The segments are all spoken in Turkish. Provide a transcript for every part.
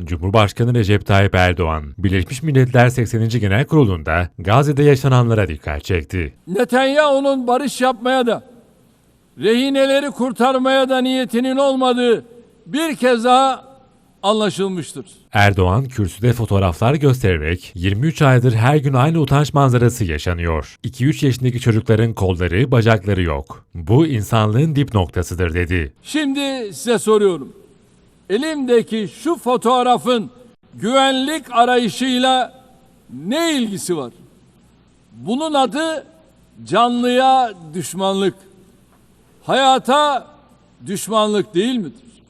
Cumhurbaşkanı Recep Tayyip Erdoğan, Birleşmiş Milletler 80. Genel Kurulu'nda Gazze'de yaşananlara dikkat çekti. Netanyahu'nun barış yapmaya da rehineleri kurtarmaya da niyetinin olmadığı bir kez daha anlaşılmıştır. Erdoğan kürsüde fotoğraflar göstererek 23 aydır her gün aynı utanç manzarası yaşanıyor. 2-3 yaşındaki çocukların kolları, bacakları yok. Bu insanlığın dip noktasıdır dedi. Şimdi size soruyorum. Elimdeki şu fotoğrafın güvenlik arayışıyla ne ilgisi var? Bunun adı canlıya düşmanlık. Hayata düşmanlık değil midir?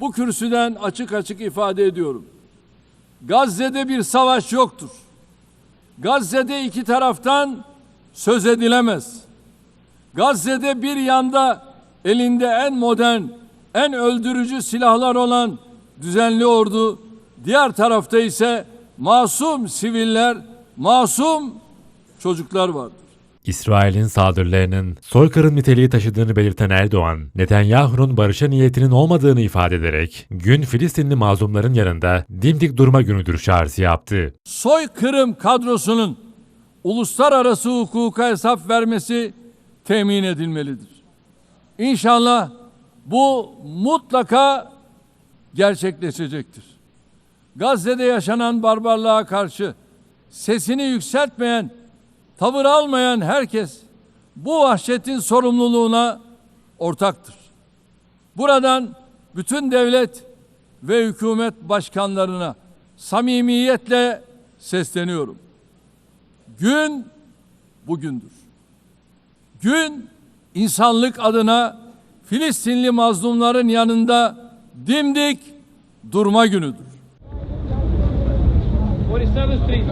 Bu kürsüden açık açık ifade ediyorum. Gazze'de bir savaş yoktur. Gazze'de iki taraftan söz edilemez. Gazze'de bir yanda elinde en modern, en öldürücü silahlar olan düzenli ordu, diğer tarafta ise masum siviller, masum çocuklar vardır. İsrail'in saldırılarının soykırım niteliği taşıdığını belirten Erdoğan, Netanyahu'nun barışa niyetinin olmadığını ifade ederek, gün Filistinli mazlumların yanında dimdik durma günüdür çağrısı yaptı. Soykırım kadrosunun uluslararası hukuka hesap vermesi temin edilmelidir. İnşallah bu mutlaka gerçekleşecektir. Gazze'de yaşanan barbarlığa karşı sesini yükseltmeyen, tavır almayan herkes bu vahşetin sorumluluğuna ortaktır. Buradan bütün devlet ve hükümet başkanlarına samimiyetle sesleniyorum. Gün bugündür. Gün insanlık adına Filistinli mazlumların yanında dimdik durma günüdür. 47th Street.